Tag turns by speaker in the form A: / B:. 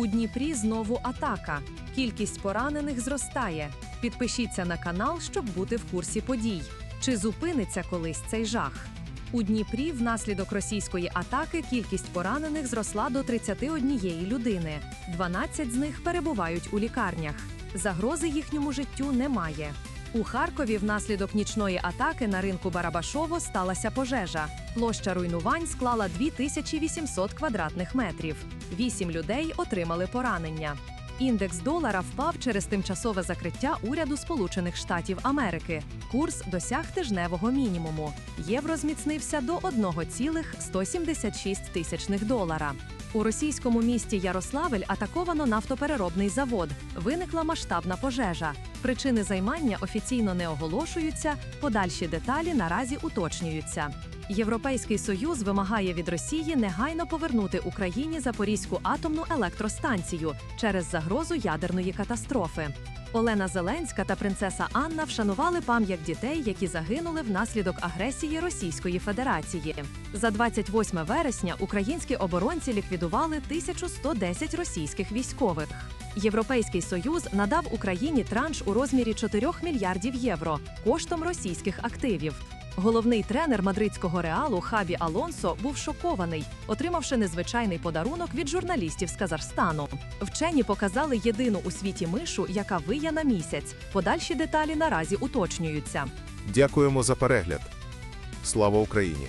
A: У Дніпрі знову атака. Кількість поранених зростає. Підпишіться на канал, щоб бути в курсі подій. Чи зупиниться колись цей жах? У Дніпрі внаслідок російської атаки кількість поранених зросла до 31 людини. 12 з них перебувають у лікарнях. Загрози їхньому життю немає. У Харкові внаслідок нічної атаки на ринку Барабашово сталася пожежа. Площа руйнувань склала 2800 квадратних метрів. Вісім людей отримали поранення. Індекс долара впав через тимчасове закриття уряду Сполучених Штатів Америки. Курс досяг тижневого мінімуму. Євро зміцнився до 1,176 тисячних долара. У російському місті Ярославель атаковано нафтопереробний завод. Виникла масштабна пожежа. Причини займання офіційно не оголошуються, подальші деталі наразі уточнюються. Європейський союз вимагає від Росії негайно повернути Україні Запорізьку атомну електростанцію через загрозу ядерної катастрофи. Олена Зеленська та принцеса Анна вшанували пам'ять дітей, які загинули внаслідок агресії Російської Федерації. За 28 вересня українські оборонці ліквідували 1110 російських військових. Європейський союз надав Україні транш у розмірі 4 мільярдів євро коштом російських активів. Головний тренер мадридського реалу Хабі Алонсо був шокований, отримавши незвичайний подарунок від журналістів з Казахстану. Вчені показали єдину у світі мишу, яка вия на місяць. Подальші деталі наразі уточнюються.
B: Дякуємо за перегляд. Слава Україні!